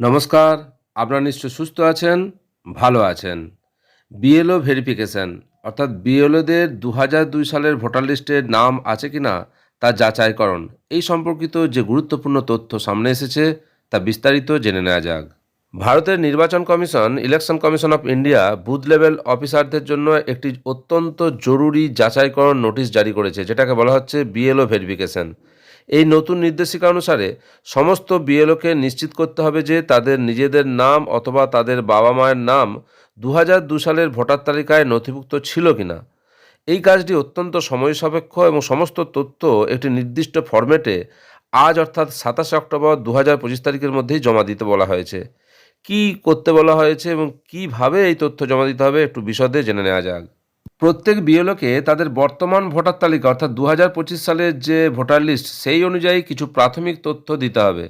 নমস্কার, আপনারা নিশ্চয় সুস্থ আছেন, ভালো আছেন। বিএলও ভেরিফিকেশন, অর্থাৎ বিএলওদের দু হাজার দুই সালের ভোটার লিস্টে নাম আছে কি না, তা যাচাইকরণ। এই সম্পর্কিত যে গুরুত্বপূর্ণ তথ্য সামনে এসেছে, তা বিস্তারিত জেনে নেওয়া যাক। ভারতের নির্বাচন commission, election commission of India, booth level অফিসারদের জন্য একটি অত্যন্ত জরুরি যাচাইকরণ নোটিশ জারি করেছে, যেটাকে বলা হচ্ছে বিএলও ভেরিফিকেশন। এই নতুন নির্দেশিকা অনুসারে সমস্ত বিএলওকে নিশ্চিত করতে হবে যে তাদের নিজেদের নাম অথবা তাদের বাবা মায়ের নাম দু সালের ভোটার তালিকায় নথিভুক্ত ছিল কিনা। এই কাজটি অত্যন্ত সময় সাপেক্ষ এবং সমস্ত তথ্য একটি নির্দিষ্ট ফরম্যাটে আজ অর্থাৎ সাতাশে অক্টোবর দু হাজার পঁচিশ তারিখের মধ্যেই জমা দিতে বলা হয়েছে। কি করতে বলা হয়েছে এবং কীভাবে এই তথ্য জমা দিতে হবে একটু বিশদে জেনে নেওয়া যাক। প্রত্যেক বিএলওকে তাদের বর্তমান ভোটার তালিকা অর্থাৎ দু হাজার পঁচিশ সালের যে ভোটার লিস্ট, সেই অনুযায়ী কিছু প্রাথমিক তথ্য দিতে হবে।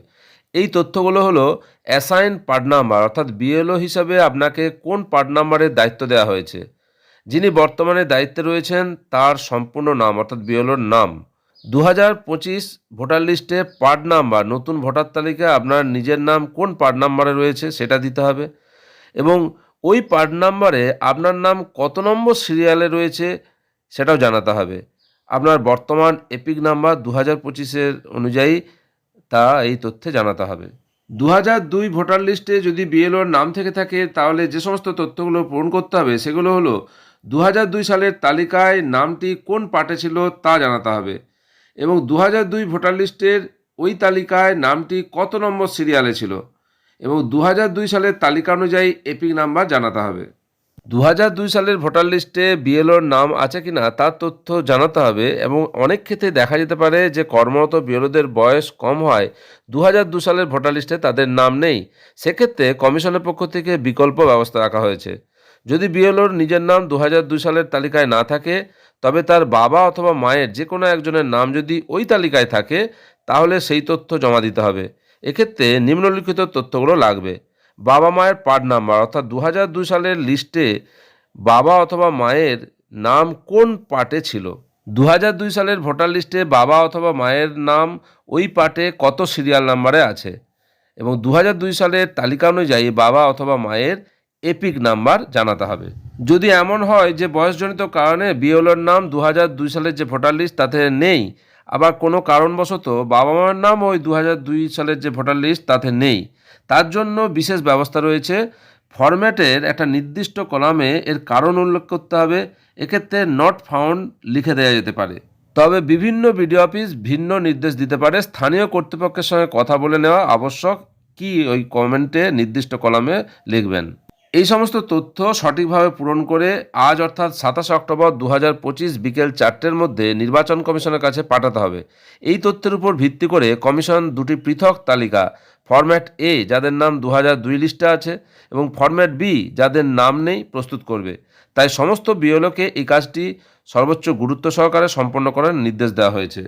এই তথ্যগুলো হলো অ্যাসাইন পার্ট নাম্বার, অর্থাৎ বিএলও হিসাবে আপনাকে কোন পার্ট নাম্বারের দায়িত্ব দেওয়া হয়েছে। যিনি বর্তমানে দায়িত্বে রয়েছেন, তার সম্পূর্ণ নাম, অর্থাৎ বিএলওর নাম। দু হাজার পঁচিশ ভোটার লিস্টে পার্ট নাম্বার, নতুন ভোটার তালিকায় আপনার নিজের নাম কোন পার্ট নাম্বারে রয়েছে সেটা দিতে হবে। এবং ওই পার্ট নাম্বারে আপনার নাম কত নম্বর সিরিয়ালে রয়েছে সেটাও জানাতে হবে। আপনার বর্তমান এপিক নাম্বার দু হাজার পঁচিশের অনুযায়ী তা এই তথ্যে জানাতে হবে। দু হাজার দুই ভোটার লিস্টে যদি বিএলওর নাম থেকে থাকে, তাহলে যে সমস্ত তথ্যগুলো পূরণ করতে হবে সেগুলো হলো দু হাজার দুই সালের তালিকায় নামটি কোন পার্টে ছিল তা জানাতে হবে এবং দু হাজার দুই ভোটার লিস্টের ওই তালিকায় নামটি কত নম্বর সিরিয়ালে ছিল। এবং দু হাজার দুই সালের তালিকা অনুযায়ী এপিক নাম্বার জানাতে হবে। দু হাজার দুই সালের ভোটার লিস্টে বিএলওর নাম আছে কি না তার তথ্য জানাতে হবে এবং অনেক ক্ষেত্রে দেখা যেতে পারে যে কর্মরত বিএলওদের বয়স কম হয় দু সালের ভোটার লিস্টে তাদের নাম নেই। সেক্ষেত্রে কমিশনের পক্ষ থেকে বিকল্প ব্যবস্থা রাখা হয়েছে। যদি বিএলওর নিজের নাম দু হাজার দুই সালের তালিকায় না থাকে, তবে তার বাবা অথবা মায়ের যে কোনো একজনের নাম যদি ওই তালিকায় থাকে, তাহলে সেই তথ্য জমা দিতে হবে। এক্ষেত্রে নিম্নলিখিত তথ্যগুলো লাগবে। বাবা মায়ের পার্ট নাম্বার, অর্থাৎ দু হাজার দুই সালের লিস্টে বাবা অথবা মায়ের নাম কোন পার্টে ছিল? দু দুই সালের ভোটার লিস্টে বাবা অথবা মায়ের নাম ওই পার্টে কত সিরিয়াল নাম্বারে আছে? এবং দু দুই সালের তালিকা অনুযায়ী বাবা অথবা মায়ের এপিক নাম্বার জানাতে হবে। যদি এমন হয় যে বয়সজনিত কারণে বিএলওর নাম দু দুই সালের যে ভোটার লিস্ট তাতে নেই আবার কোনো কারণবশত বাবা মার নাম ওই দু হাজার দুই সালের যে ভোটার লিস্ট তাতে নেই। তার জন্য বিশেষ ব্যবস্থা রয়েছে। ফরম্যাটের একটা নির্দিষ্ট কলামে এর কারণ উল্লেখ করতে হবে। এক্ষেত্রে নট ফাউন্ড লিখে দেওয়া যেতে পারে। তবে বিভিন্ন বিডিও অফিস ভিন্ন নির্দেশ দিতে পারে। স্থানীয় কর্তৃপক্ষের সঙ্গে কথা বলে নেওয়া আবশ্যক। কি ওই কমেন্টে নির্দিষ্ট কলামে লিখবেন? এই সমস্ত তথ্য সঠিকভাবে পূরণ করে আজ অর্থাৎ সাতাশে অক্টোবর দু পঁচিশ বিকেল চারটের মধ্যে নির্বাচন কমিশনের কাছে পাঠাতে হবে। এই তথ্যের উপর ভিত্তি করে কমিশন দুটি পৃথক তালিকা, ফরম্যাট এ যাদের নাম দু দুই লিস্টে আছে এবং ফরম্যাট বি যাদের নাম নেই প্রস্তুত করবে। তাই সমস্ত বিএলওকে এই কাজটি সর্বোচ্চ গুরুত্ব সহকারে সম্পন্ন করার নির্দেশ দেওয়া হয়েছে।